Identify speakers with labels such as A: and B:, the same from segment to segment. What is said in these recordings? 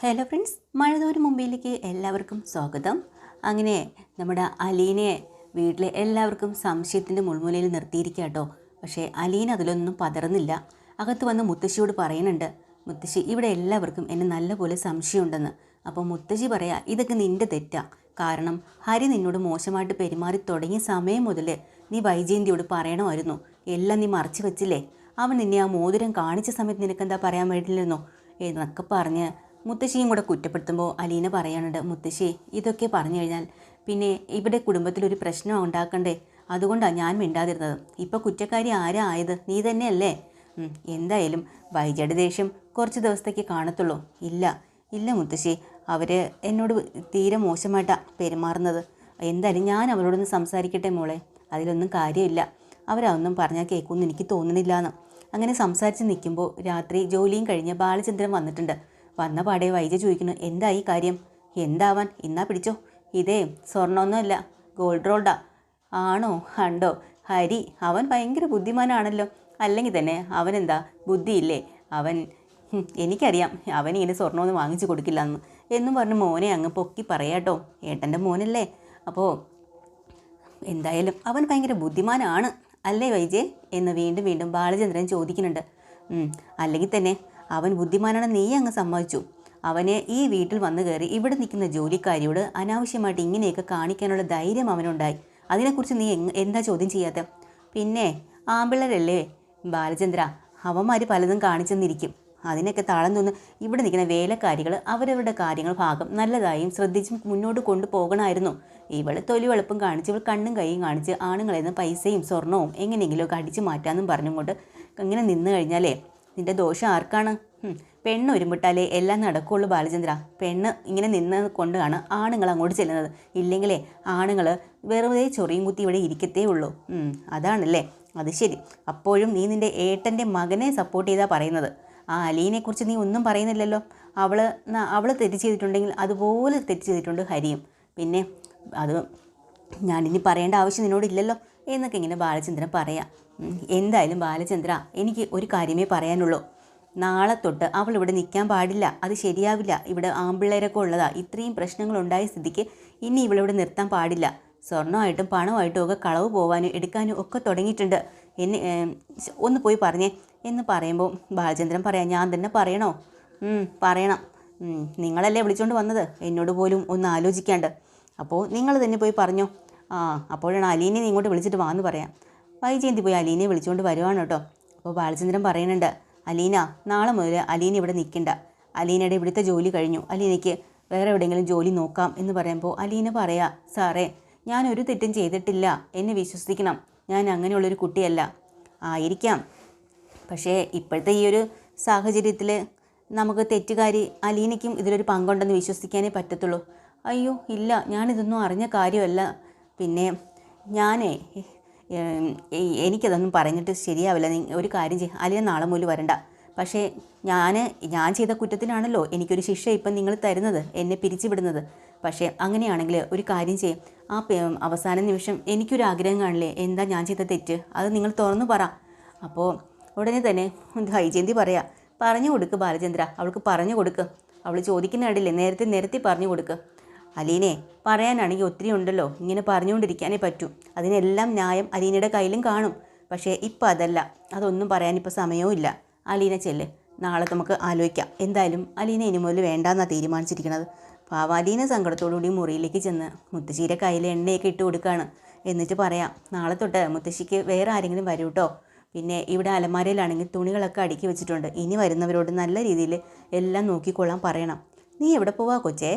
A: Hello friends മഴതോര് മുംബൈയിലേക്ക് എല്ലാവർക്കും സ്വാഗതം. അങ്ങനെ നമ്മുടെ അലീനെ വീട്ടിലെ എല്ലാവർക്കും സംശയത്തിന്റെ മുൾമുലയിൽ നിർത്തിയിരിക്കുക കേട്ടോ. പക്ഷേ അലീൻ അതിലൊന്നും പതറുന്നില്ല. അകത്ത് വന്ന് മുത്തശ്ശിയോട് പറയുന്നുണ്ട് മുത്തശ്ശി ഇവിടെ എല്ലാവർക്കും എന്നെ നല്ലപോലെ സംശയമുണ്ടെന്ന്. അപ്പോൾ മുത്തശ്ശി പറയാ ഇതൊക്കെ നിന്റെ തെറ്റാ. കാരണം ഹരി നിന്നോട് മോശമായിട്ട് പെരുമാറി തുടങ്ങിയ സമയം മുതൽ നീ വൈജയന്തിയോട് പറയണമായിരുന്നു. എല്ലാം നീ മറച്ചു വെച്ചില്ലേ? അവൻ നിന്നെ ആ മോതിരം കാണിച്ച സമയത്ത് നിനക്കെന്താ പറയാൻ വേണ്ടിയില്ലെന്നോ എന്നൊക്കെ പറഞ്ഞ് മുത്തശ്ശിയും കൂടെ കുറ്റപ്പെടുത്തുമ്പോൾ അലീന പറയാനുണ്ട് മുത്തശ്ശി ഇതൊക്കെ പറഞ്ഞു കഴിഞ്ഞാൽ പിന്നെ ഇവിടെ കുടുംബത്തിലൊരു പ്രശ്നം ഉണ്ടാക്കണ്ടേ? അതുകൊണ്ടാണ് ഞാൻ മിണ്ടാതിരുന്നത്. ഇപ്പോൾ കുറ്റക്കാരി ആരാ ആയത്? നീ തന്നെയല്ലേ? എന്തായാലും വൈജയുടെ ദേഷ്യം കുറച്ച് ദിവസത്തേക്ക് കാണത്തുള്ളൂ. ഇല്ല ഇല്ല മുത്തശ്ശി അവർ എന്നോട് തീരെ മോശമായിട്ടാണ് പെരുമാറുന്നത്. എന്തായാലും ഞാൻ അവരോടൊന്ന് സംസാരിക്കട്ടെ മോളെ. അതിലൊന്നും കാര്യമില്ല. അവരതൊന്നും പറഞ്ഞാൽ കേൾക്കുമെന്ന് എനിക്ക് തോന്നുന്നില്ല എന്ന് അങ്ങനെ സംസാരിച്ച് നിൽക്കുമ്പോൾ രാത്രി ജോലിയും കഴിഞ്ഞ് ബാലചന്ദ്രൻ വന്നിട്ടുണ്ട്. വന്ന പാടെ വൈജ ചോദിക്കുന്നു എന്താ ഈ കാര്യം? എന്താവാൻ? ഇന്നാ പിടിച്ചോ? ഇതേ സ്വർണമൊന്നുമല്ല ഗോൾഡ് റോൾഡാ ആണോ? കണ്ടോ? ഹരി അവൻ ഭയങ്കര ബുദ്ധിമാനാണല്ലോ. അല്ലെങ്കിൽ തന്നെ അവനെന്താ ബുദ്ധിയില്ലേ? അവൻ എനിക്കറിയാം അവൻ ഇങ്ങനെ സ്വർണമൊന്നും വാങ്ങിച്ചു കൊടുക്കില്ല എന്ന് എന്നും പറഞ്ഞ് മോനെ അങ്ങ് പൊക്കി പറയാട്ടോ. ഏട്ടന്റെ മോനല്ലേ? അപ്പോൾ എന്തായാലും അവൻ ഭയങ്കര ബുദ്ധിമാനാണ്. അല്ലേ വൈജയ് എന്ന് വീണ്ടും വീണ്ടും ബാലചന്ദ്രൻ ചോദിക്കുന്നുണ്ട്. അല്ലെങ്കിൽ തന്നെ അവൻ ബുദ്ധിമാനാണ് നീ അങ്ങ് സമ്മതിച്ചു. അവനെ ഈ വീട്ടിൽ വന്നു കയറി ഇവിടെ നിൽക്കുന്ന ജോലിക്കാരിയോട് അനാവശ്യമായിട്ട് ഇങ്ങനെയൊക്കെ കാണിക്കാനുള്ള ധൈര്യം അവനുണ്ടായി. അതിനെക്കുറിച്ച് നീ എന്താ ചോദ്യം ചെയ്യാത്ത? പിന്നെ ആമ്പിള്ളരല്ലേ? ബാലചന്ദ്ര അവന്മാർ പലതും കാണിച്ചെന്നിരിക്കും. അതിനൊക്കെ താളം തോന്ന് ഇവിടെ നിൽക്കുന്ന വേലക്കാരികൾ അവരവരുടെ കാര്യങ്ങൾ ഭാഗം നല്ലതായും ശ്രദ്ധിച്ചും മുന്നോട്ട് കൊണ്ടുപോകണമായിരുന്നു. ഇവൾ തൊലി വെളുപ്പും കാണിച്ച് ഇവൾ കണ്ണും കൈയും കാണിച്ച് ആണുങ്ങളെന്ന് പൈസയും സ്വർണവും എങ്ങനെയെങ്കിലുമൊക്കെ അടിച്ചു മാറ്റാമെന്നും പറഞ്ഞുകൊണ്ട് ഇങ്ങനെ നിന്ന് കഴിഞ്ഞാലേ നിന്റെ ദോഷം ആർക്കാണ്? പെണ്ണ് ഒരുമ്പിട്ടാലേ എല്ലാം നടക്കുള്ളൂ ബാലചന്ദ്ര. പെണ്ണ് ഇങ്ങനെ നിന്ന് കൊണ്ടാണ് ആണുങ്ങൾ അങ്ങോട്ട് ചെല്ലുന്നത്. ഇല്ലെങ്കിലേ ആണുങ്ങൾ വെറുതെ ചൊറിയും കുത്തി ഇവിടെ ഇരിക്കത്തേ ഉള്ളൂ. അതാണല്ലേ? അത് ശരി. അപ്പോഴും നീ നിന്റെ ഏട്ടന്റെ മകനെ സപ്പോർട്ട് ചെയ്താ പറയുന്നത്. ആ അലീനെക്കുറിച്ച് നീ ഒന്നും പറയുന്നില്ലല്ലോ. അവൾ അവൾ തെറ്റ് ചെയ്തിട്ടുണ്ടെങ്കിൽ അതുപോലെ തെറ്റ് ചെയ്തിട്ടുണ്ട് ഹരിയും. പിന്നെ അത് ഞാനിനി പറയേണ്ട ആവശ്യം നിന്നോടില്ലല്ലോ എന്നൊക്കെ ഇങ്ങനെ ബാലചന്ദ്രൻ പറയാം. എന്തായാലും ബാലചന്ദ്ര എനിക്ക് ഒരു കാര്യമേ പറയാനുള്ളൂ. നാളെ തൊട്ട് അവൾ ഇവിടെ നിൽക്കാൻ പാടില്ല അത് ശരിയാവില്ല. ഇവിടെ ആമ്പിള്ളേരൊക്കെ ഉള്ളതാ ഇത്രയും പ്രശ്നങ്ങൾ ഉണ്ടായ സ്ഥിതിക്ക് ഇനി ഇവളിവിടെ നിർത്താൻ പാടില്ല. സ്വർണമായിട്ടും പണമായിട്ടും ഒക്കെ കളവ് പോവാനും എടുക്കാനും ഒക്കെ തുടങ്ങിയിട്ടുണ്ട്. എന്നെ ഒന്ന് പോയി പറഞ്ഞേ. എന്ന് പറയുമ്പോൾ ബാലചന്ദ്രൻ പറയാം ഞാൻ തന്നെ പറയണോ? പറയണം. നിങ്ങളല്ലേ വിളിച്ചുകൊണ്ട് വന്നത്? എന്നോട് പോലും ഒന്ന് ആലോചിക്കാണ്ട്. അപ്പോൾ നിങ്ങൾ തന്നെ പോയി പറഞ്ഞോ. ആ അപ്പോഴാണ് അലീനെ ഇങ്ങോട്ട് വിളിച്ചിട്ട് വാന്ന് പറയാം. വൈജയന്തി പോയി അലീനെ വിളിച്ചുകൊണ്ട് വരുവാണ് കേട്ടോ. അപ്പോൾ ബാലചന്ദ്രൻ പറയുന്നുണ്ട് അലീന നാളെ മുതൽ അലീന ഇവിടെ നിൽക്കണ്ട. അലീനയുടെ ഇവിടുത്തെ ജോലി കഴിഞ്ഞു. അലീനയ്ക്ക് വേറെ എവിടെയെങ്കിലും ജോലി നോക്കാം എന്ന് പറയുമ്പോൾ അലീന പറയാ സാറേ ഞാൻ ഒരു തെറ്റും ചെയ്തിട്ടില്ല. എന്നെ വിശ്വസിക്കണം. ഞാൻ അങ്ങനെയുള്ളൊരു കുട്ടിയല്ല. ആയിരിക്കാം. പക്ഷേ ഇപ്പോഴത്തെ ഈ ഒരു സാഹചര്യത്തിൽ നമുക്ക് തെറ്റുകാരി അലീനയ്ക്കും ഇതിലൊരു പങ്കുണ്ടെന്ന് വിശ്വസിക്കാനേ പറ്റത്തുള്ളൂ. അയ്യോ ഇല്ല. ഞാനിതൊന്നും അറിഞ്ഞ കാര്യമല്ല. പിന്നെ ഞാനേ എനിക്കതൊന്നും പറഞ്ഞിട്ട് ശരിയാവില്ല. ഒരു കാര്യം ചെയ്യും. അല്ലെങ്കിൽ നാളെ മുതൽ വരണ്ട. പക്ഷേ ഞാൻ ഞാൻ ചെയ്ത കുറ്റത്തിനാണല്ലോ എനിക്കൊരു ശിക്ഷ ഇപ്പം നിങ്ങൾ തരുന്നത് എന്നെ പിരിച്ചുവിടുന്നത്. പക്ഷേ അങ്ങനെയാണെങ്കിൽ ഒരു കാര്യം ചെയ്യും. ആ അവസാന നിമിഷം എനിക്കൊരു ആഗ്രഹം കാണില്ലേ? എന്താ ഞാൻ ചെയ്ത തെറ്റ്? അത് നിങ്ങൾ തുറന്നു പറ. അപ്പോൾ ഉടനെ തന്നെ ഹൈജയന്തി പറയാ. പറഞ്ഞു കൊടുക്ക് ബാലചന്ദ്ര. അവൾക്ക് പറഞ്ഞു കൊടുക്ക്. അവൾ ചോദിക്കുന്ന ഇടയില്ലേ നേരത്തെ നിരത്തി പറഞ്ഞു കൊടുക്ക്. അലീനെ പറയാനാണെങ്കിൽ ഒത്തിരി ഉണ്ടല്ലോ. ഇങ്ങനെ പറഞ്ഞുകൊണ്ടിരിക്കാനേ പറ്റൂ. അതിനെല്ലാം ന്യായം അലീനയുടെ കയ്യിലും കാണും. പക്ഷേ ഇപ്പോൾ അതല്ല. അതൊന്നും പറയാനിപ്പോൾ സമയവും ഇല്ല. അലീന ചെല്ല്. നാളെ നമുക്ക് ആലോചിക്കാം. എന്തായാലും അലീന ഇനി മുതൽ വേണ്ടാന്നാണ് തീരുമാനിച്ചിരിക്കുന്നത് പാവാലീന സങ്കടത്തോടുകൂടി മുറിയിലേക്ക് ചെന്ന് മുത്തശ്ശിയുടെ കയ്യിൽ എണ്ണയൊക്കെ ഇട്ട് കൊടുക്കുകയാണ് എന്നിട്ട് പറയാം നാളെ തൊട്ട് മുത്തശ്ശിക്ക് വേറെ ആരെങ്കിലും വരൂ കേട്ടോ പിന്നെ ഇവിടെ അലമാരയിലാണെങ്കിൽ തുണികളൊക്കെ അടുക്കി വെച്ചിട്ടുണ്ട്. ഇനി വരുന്നവരോട് നല്ല രീതിയിൽ എല്ലാം നോക്കിക്കൊള്ളാൻ പറയണം. നീ എവിടെ പോവാ കൊച്ചേ?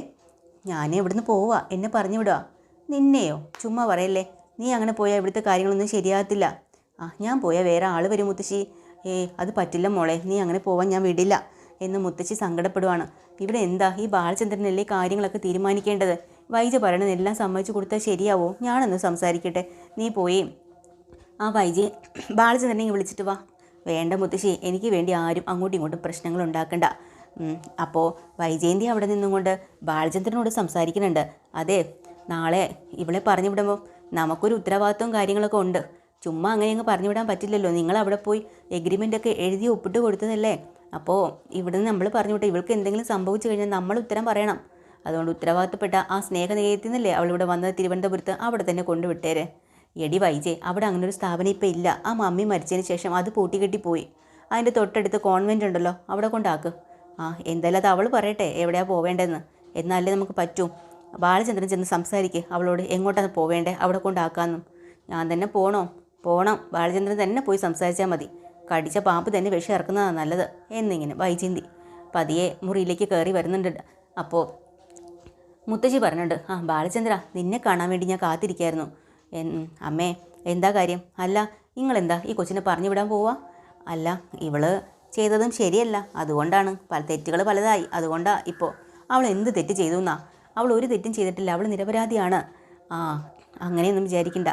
A: ഞാൻ ഇവിടുന്ന് പോവുക എന്നെ പറഞ്ഞു വിടുക നിന്നെയോ? ചുമ്മാ പറയല്ലേ. നീ അങ്ങനെ പോയാൽ ഇവിടുത്തെ കാര്യങ്ങളൊന്നും ശരിയാകത്തില്ല. ആ ഞാൻ പോയാൽ വേറെ ആൾ വരും മുത്തശ്ശി. ഏ അത് പറ്റില്ല മോളെ. നീ അങ്ങനെ പോവാൻ ഞാൻ വിടില്ല എന്ന് മുത്തശ്ശി സങ്കടപ്പെടുവാണ്. ഇവിടെ എന്താ ഈ ബാലചന്ദ്രനല്ലേ കാര്യങ്ങളൊക്കെ തീരുമാനിക്കേണ്ടത്? വൈജ പറയണതെല്ലാം സമ്മതിച്ചു കൊടുത്താൽ ശരിയാവോ? ഞാനൊന്ന് സംസാരിക്കട്ടെ. നീ പോയി. ആ വൈജയെ ബാലചന്ദ്രനെ വിളിച്ചിട്ട് വാ. വേണ്ട മുത്തശ്ശി. എനിക്ക് വേണ്ടി ആരും അങ്ങോട്ടും ഇങ്ങോട്ടും പ്രശ്നങ്ങൾ ഉണ്ടാക്കണ്ട. അപ്പോൾ വൈജയന്തി അവിടെ നിന്നുകൊണ്ട് ബാലചന്ദ്രനോട് സംസാരിക്കുന്നുണ്ട്. അതെ നാളെ ഇവളെ പറഞ്ഞു വിടുമ്പോൾ നമുക്കൊരു ഉത്തരവാദിത്വവും കാര്യങ്ങളൊക്കെ ഉണ്ട്. ചുമ്മാ അങ്ങനെ അങ്ങ് പറഞ്ഞു വിടാൻ പറ്റില്ലല്ലോ. നിങ്ങൾ അവിടെ പോയി എഗ്രിമെന്റ് ഒക്കെ എഴുതി ഒപ്പിട്ട് കൊടുത്തതല്ലേ? അപ്പോൾ ഇവിടുന്ന് നമ്മൾ പറഞ്ഞു വിട്ടെ ഇവൾക്ക് എന്തെങ്കിലും സംഭവിച്ചു കഴിഞ്ഞാൽ നമ്മൾ ഉത്തരം പറയണം. അതുകൊണ്ട് ഉത്തരവാദിത്തപ്പെട്ട ആ സ്നേഹനിലയത്തിൽ നിന്നല്ലേ അവളിവിടെ വന്നത് തിരുവനന്തപുരത്ത് അവിടെ തന്നെ കൊണ്ടുവിട്ടേരെ എടി വൈജെ അവിടെ അങ്ങനെ ഒരു സ്ഥാപനം ഇപ്പം ഇല്ല. ആ മമ്മി മരിച്ചതിന് ശേഷം അത് പൂട്ടിക്കെട്ടി പോയി അതിന്റെ തൊട്ടടുത്ത് കോൺവെന്റ് ഉണ്ടല്ലോ അവിടെ കൊണ്ടാക്ക്. ആ എന്തായാലും അത് അവൾ പറയട്ടെ എവിടെയാണ് പോവേണ്ടതെന്ന്. എന്നാലേ നമുക്ക് പറ്റൂ. ബാലചന്ദ്രൻ ചെന്ന് സംസാരിക്കേ. അവളോട് എങ്ങോട്ടാണ് പോവേണ്ടേ? അവിടെ കൊണ്ടാക്കാമെന്നും ഞാൻ തന്നെ പോകണോ പോകണം ബാലചന്ദ്രൻ തന്നെ പോയി സംസാരിച്ചാൽ മതി. കടിച്ച പാമ്പ് തന്നെ വിഷം ഇറക്കുന്നതാണ് നല്ലത്. എന്നിങ്ങനെ വൈചിന്തി പതിയെ മുറിയിലേക്ക് കയറി വരുന്നുണ്ട്. അപ്പോൾ മുത്തശ്ശി പറഞ്ഞിട്ടുണ്ട് ആ ബാലചന്ദ്ര നിന്നെ കാണാൻ വേണ്ടി ഞാൻ കാത്തിരിക്കായിരുന്നു. അമ്മേ എന്താ കാര്യം? അല്ല നിങ്ങളെന്താ ഈ കൊച്ചിനെ പറഞ്ഞു വിടാൻ പോവാ? അല്ല ഇവൾ ചെയ്തതും ശരിയല്ല. അതുകൊണ്ടാണ് പല തെറ്റുകൾ പലതായി. അതുകൊണ്ടാണ് ഇപ്പോൾ അവൾ എന്ത് തെറ്റ് ചെയ്തു എന്നാ അവൾ ഒരു തെറ്റും ചെയ്തിട്ടില്ല. അവൾ നിരപരാധിയാണ്. ആ അങ്ങനെയൊന്നും വിചാരിക്കണ്ട.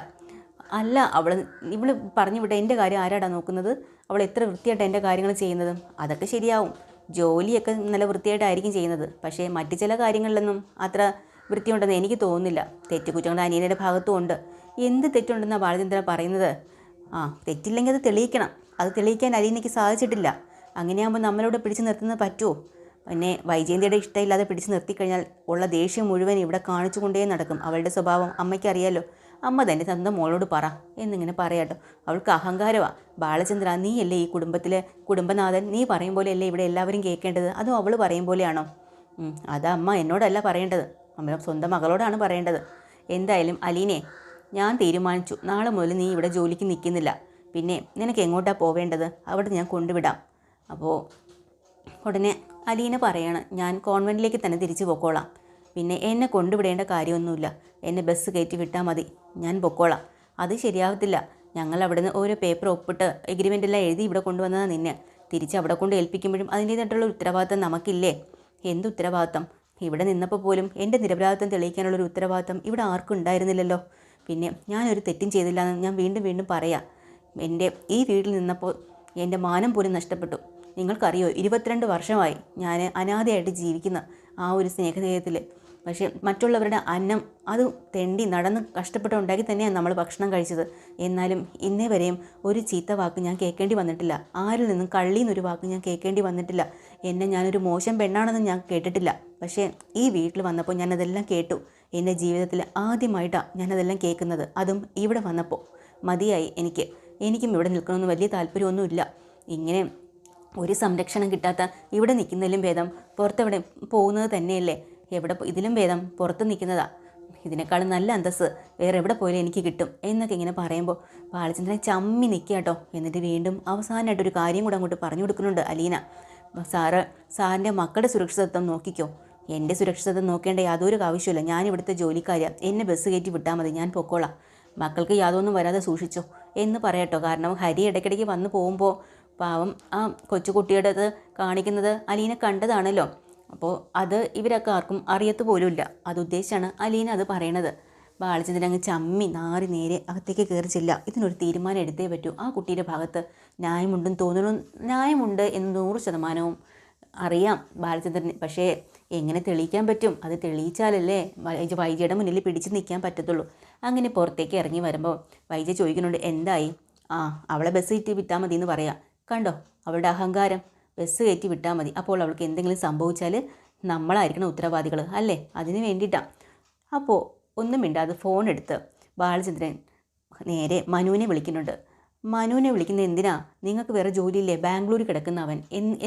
A: അല്ല അവൾ ഇവൾ പറഞ്ഞു വിട്ട എന്റെ കാര്യം ആരാടാ നോക്കുന്നത്? അവൾ എത്ര വൃത്തിയായിട്ട് എന്റെ കാര്യങ്ങൾ ചെയ്യുന്നത്? അതൊക്കെ ശരിയാവും. ജോലിയൊക്കെ നല്ല വൃത്തിയായിട്ടായിരിക്കും ചെയ്യുന്നത്. പക്ഷേ മറ്റ് ചില കാര്യങ്ങളിലൊന്നും അത്ര വൃത്തിയുണ്ടെന്ന് എനിക്ക് തോന്നുന്നില്ല. തെറ്റ് കുറ്റങ്ങൾ അനിയനയുടെ ഭാഗത്തും ഉണ്ട്. എന്ത് തെറ്റുണ്ടെന്നാണ് ബാലചന്ദ്രൻ പറയുന്നത്? ആ തെറ്റില്ലെങ്കിൽ അത് തെളിയിക്കണം. അത് തെളിയിക്കാൻ അലീനയ്ക്ക് സാധിച്ചിട്ടില്ല. അങ്ങനെയാകുമ്പോൾ നമ്മളോട് പിടിച്ചു നിർത്തുന്നത് പറ്റുമോ പിന്നെ വൈജയന്തിയുടെ ഇഷ്ടമില്ലാതെ പിടിച്ചു നിർത്തിക്കഴിഞ്ഞാൽ ഉള്ള ദേഷ്യം മുഴുവൻ ഇവിടെ കാണിച്ചു കൊണ്ടേ നടക്കും. അവളുടെ സ്വഭാവം അമ്മയ്ക്കറിയാലോ. അമ്മ തന്നെ സ്വന്തം മോളോട് പറ. എന്നിങ്ങനെ പറയാട്ടോ അവൾക്ക് അഹങ്കാരമാണ് ബാലചന്ദ്ര നീയല്ലേ ഈ കുടുംബത്തിലെ കുടുംബനാഥൻ? നീ പറയും പോലെയല്ലേ ഇവിടെ എല്ലാവരും കേൾക്കേണ്ടത് അതും അവൾ പറയും പോലെയാണോ? അത് അമ്മ എന്നോടല്ല പറയേണ്ടത്. അമ്മ സ്വന്തം മകളോടാണ് പറയേണ്ടത്. എന്തായാലും അലീനെ ഞാൻ തീരുമാനിച്ചു. നാളെ മുതൽ നീ ഇവിടെ ജോലിക്ക് നിൽക്കുന്നില്ല. പിന്നെ നിനക്ക് എങ്ങോട്ടാണ് പോവേണ്ടത്? അവിടെ ഞാൻ കൊണ്ടുവിടാം. അപ്പോൾ ഉടനെ അലീന പറയാണ് ഞാൻ കോൺവെന്റിലേക്ക് തന്നെ തിരിച്ചു പൊക്കോളാം. പിന്നെ എന്നെ കൊണ്ടുവിടേണ്ട കാര്യമൊന്നുമില്ല. എന്നെ ബസ് കയറ്റി വിട്ടാൽ മതി. ഞാൻ പൊക്കോളാം. അത് ശരിയാവത്തില്ല. ഞങ്ങൾ അവിടുന്ന് ഓരോ പേപ്പർ ഒപ്പിട്ട് എഗ്രിമെന്റ് എല്ലാം എഴുതി ഇവിടെ കൊണ്ടുവന്നതാണ് നിന്നെ. തിരിച്ച് അവിടെ കൊണ്ട് ഏൽപ്പിക്കുമ്പോഴും അതിന്റേതായിട്ടുള്ള ഉത്തരവാദിത്തം നമുക്കില്ലേ? എന്ത് ഉത്തരവാദിത്തം? ഇവിടെ നിന്നപ്പോൾ പോലും എന്റെ നിരപരാധിത്വം തെളിയിക്കാനുള്ളൊരു ഉത്തരവാദിത്തം ഇവിടെ ആർക്കും ഉണ്ടായിരുന്നില്ലല്ലോ. പിന്നെ ഞാനൊരു തെറ്റും ചെയ്തില്ല എന്ന് ഞാൻ വീണ്ടും വീണ്ടും പറയാം. എന്റെ ഈ വീട്ടിൽ നിന്നപ്പോൾ എന്റെ മാനം പോലും നഷ്ടപ്പെട്ടു. നിങ്ങൾക്കറിയോ ഇരുപത്തിരണ്ട് വർഷമായി ഞാൻ അനാഥയായിട്ട് ജീവിക്കുന്ന ആ ഒരു സ്നേഹദേഹത്തിൽ പക്ഷേ മറ്റുള്ളവരുടെ അന്നം അത് തെണ്ടി നടന്ന് കഷ്ടപ്പെട്ടുണ്ടാക്കി തന്നെയാണ് നമ്മൾ ഭക്ഷണം കഴിച്ചത്. എന്നാലും ഇന്നേ വരെയും ഒരു ചീത്ത വാക്ക് ഞാൻ കേൾക്കേണ്ടി വന്നിട്ടില്ല. ആരിൽ നിന്നും കള്ളി എന്നൊരു വാക്ക് ഞാൻ കേൾക്കേണ്ടി വന്നിട്ടില്ല. എന്നെ ഞാനൊരു മോശം പെണ്ണാണെന്ന് ഞാൻ കേട്ടിട്ടില്ല. പക്ഷേ ഈ വീട്ടിൽ വന്നപ്പോൾ ഞാനതെല്ലാം കേട്ടു. എന്റെ ജീവിതത്തിൽ ആദ്യമായിട്ടാണ് ഞാനതെല്ലാം കേൾക്കുന്നത്. അതും ഇവിടെ വന്നപ്പോൾ. മതിയായി എനിക്ക്. എനിക്കും ഇവിടെ നിൽക്കണമെന്ന് വലിയ താല്പര്യമൊന്നുമില്ല. ഇങ്ങനെ ഒരു സംരക്ഷണം കിട്ടാത്ത ഇവിടെ നിൽക്കുന്നതിലും ഭേദം പുറത്തെവിടെ പോകുന്നത് തന്നെയല്ലേ? എവിടെ ഇതിലും ഭേദം പുറത്ത് നിൽക്കുന്നതാ. ഇതിനേക്കാളും നല്ല അന്തസ്സ് വേറെ എവിടെ പോയാലും എനിക്ക് കിട്ടും എന്നൊക്കെ ഇങ്ങനെ പറയുമ്പോൾ ബാലചന്ദ്രൻ ചമ്മി നിൽക്കുക കേട്ടോ. എന്നിട്ട് വീണ്ടും അവസാനമായിട്ടൊരു കാര്യം കൂടെ അങ്ങോട്ട് പറഞ്ഞു കൊടുക്കുന്നുണ്ട് അലീന. സാറ് സാറിന്റെ മക്കളുടെ സുരക്ഷിതത്വം നോക്കിക്കോ. എന്റെ സുരക്ഷിതത്വം നോക്കേണ്ട യാതൊരു ആവശ്യമില്ല ഞാൻ ഇവിടുത്തെ ജോലിക്കാരിയാണ് എന്നെ ബസ് കയറ്റി വിട്ടാൽ മതി. ഞാൻ പൊക്കോളാം. മക്കൾക്ക് യാതൊന്നും വരാതെ സൂക്ഷിച്ചോ എന്ന് പറയട്ടോ കാരണം ഹരി ഇടയ്ക്കിടയ്ക്ക് വന്നു പോകുമ്പോൾ പാവം ആ കൊച്ചുകുട്ടിയുടെ അത് കാണിക്കുന്നത് അലീന കണ്ടതാണല്ലോ. അപ്പോൾ അത് ഇവരൊക്കെ ആർക്കും അറിയത്ത് പോലുമില്ല. അത് ഉദ്ദേശിച്ചാണ് അലീന അത് പറയണത്. ബാലചന്ദ്രൻ അങ്ങ് ചമ്മി നാറി നേരെ അകത്തേക്ക് കയറി ചെല്ല ഇതിനൊരു തീരുമാനം എടുത്തേ പറ്റൂ. ആ കുട്ടിയുടെ ഭാഗത്ത് ന്യായമുണ്ടെന്ന് തോന്നുന്നു. ന്യായമുണ്ട് എന്ന് നൂറ് ശതമാനവും അറിയാം ബാലചന്ദ്രൻ പക്ഷേ എങ്ങനെ തെളിയിക്കാൻ പറ്റും? അത് തെളിയിച്ചാലല്ലേ വൈജ വൈജയുടെ മുന്നിൽ പിടിച്ച് നിൽക്കാൻ പറ്റത്തുള്ളൂ. അങ്ങനെ പുറത്തേക്ക് ഇറങ്ങി വരുമ്പോൾ വൈജ ചോദിക്കുന്നുണ്ട് എന്തായി? ആ അവളെ ബസ് കിട്ടി വിട്ടാൽ മതി എന്ന് പറയാം. കണ്ടോ? അവളുടെ അഹങ്കാരം. ബസ് കയറ്റി വിട്ടാൽ മതി. അപ്പോൾ അവൾക്ക് എന്തെങ്കിലും സംഭവിച്ചാൽ നമ്മളായിരിക്കണം ഉത്തരവാദികൾ അല്ലേ? അതിന് വേണ്ടിയിട്ടാണ് അപ്പോൾ ഒന്നും മിണ്ടാതെ ഫോൺ എടുത്ത് ബാലചന്ദ്രൻ നേരെ മനുവിനെ വിളിക്കുന്നുണ്ട്. മനുവിനെ വിളിക്കുന്നത് എന്തിനാ? നിങ്ങൾക്ക് വേറെ ജോലിയില്ലേ? ബാംഗ്ലൂർ കിടക്കുന്ന അവൻ.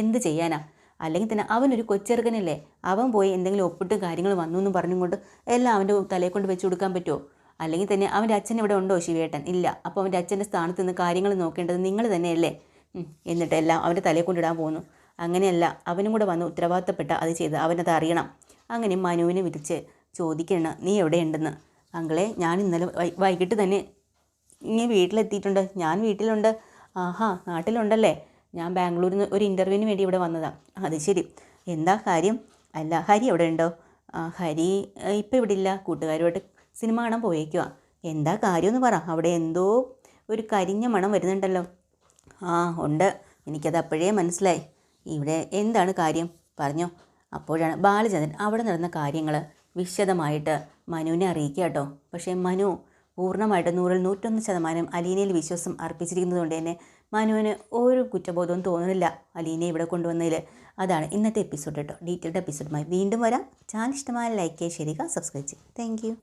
A: എന്ത് ചെയ്യാനാ? അല്ലെങ്കിൽ തന്നെ അവനൊരു കൊച്ചെറുക്കനല്ലേ അവൻ പോയി എന്തെങ്കിലും ഒപ്പിട്ട് കാര്യങ്ങൾ വന്നു എന്ന് പറഞ്ഞും കൊണ്ട് എല്ലാം അവന്റെ തലയെ കൊണ്ട് വെച്ച് കൊടുക്കാൻ പറ്റുമോ? അല്ലെങ്കിൽ തന്നെ അവന്റെ അച്ഛൻ ഇവിടെ ഉണ്ടോ? ശിവേട്ടൻ ഇല്ല. അപ്പോൾ അവന്റെ അച്ഛന്റെ സ്ഥാനത്ത് നിന്ന് കാര്യങ്ങൾ നോക്കേണ്ടത് നിങ്ങൾ തന്നെയല്ലേ? ഉം, എന്നിട്ട് എല്ലാം അവന്റെ തലയെ കൊണ്ടിടാൻ പോകുന്നു. അങ്ങനെയല്ല അവനും കൂടെ വന്ന് ഉത്തരവാദിത്തപ്പെട്ട അത് ചെയ്ത് അവനത് അറിയണം. അങ്ങനെ മനുവിനെ വിളിച്ച് ചോദിക്കണം നീ എവിടെയുണ്ടെന്ന്? അങ്കളെ ഞാൻ ഇന്നലെ വൈകിട്ട് തന്നെ ഇങ്ങനെ വീട്ടിലെത്തിയിട്ടുണ്ട്. ഞാൻ വീട്ടിലുണ്ട്. ആഹാ നാട്ടിലുണ്ടല്ലേ? ഞാൻ ബാംഗ്ലൂരിൽ നിന്ന് ഒരു ഇന്റർവ്യൂവിന് വേണ്ടി ഇവിടെ വന്നതാണ് അത് ശരി. എന്താ കാര്യം? അല്ല ഹരി എവിടെ ഉണ്ടോ ഹരി ഇപ്പം ഇവിടെ ഇല്ല കൂട്ടുകാരുമായിട്ട് സിനിമ കാണാൻ പോയേക്കുവാ. എന്താ കാര്യമെന്ന് പറ. അവിടെ എന്തോ ഒരു കരിഞ്ഞ മണം വരുന്നുണ്ടല്ലോ. ആ ഉണ്ട്. എനിക്കത് അപ്പോഴേ മനസ്സിലായി. ഇവിടെ എന്താണ് കാര്യം? പറഞ്ഞു. അപ്പോഴാണ് ബാലചന്ദ്രൻ അവിടെ നടന്ന കാര്യങ്ങൾ വിശദമായിട്ട് മനുവിനെ അറിയിക്കുക കേട്ടോ. പക്ഷേ മനു പൂർണമായിട്ട് നൂറിൽ നൂറ്റൊന്ന് ശതമാനം അലീനയിൽ വിശ്വാസം അർപ്പിച്ചിരിക്കുന്നതുകൊണ്ട് തന്നെ മനുവിന് ഒരു കുറ്റബോധവും തോന്നുന്നില്ല അലീനെ ഇവിടെ കൊണ്ടുവന്നതിൽ അതാണ് ഇന്നത്തെ എപ്പിസോഡ് കേട്ടോ. ഡീറ്റെയിൽഡ് എപ്പിസോഡുമായി വീണ്ടും വരാം. ചാനൽ ഇഷ്ടമായ ലൈക്ക് ചെയ്യുക ശരിക സബ്സ്ക്രൈബ് ചെയ്യുക. താങ്ക്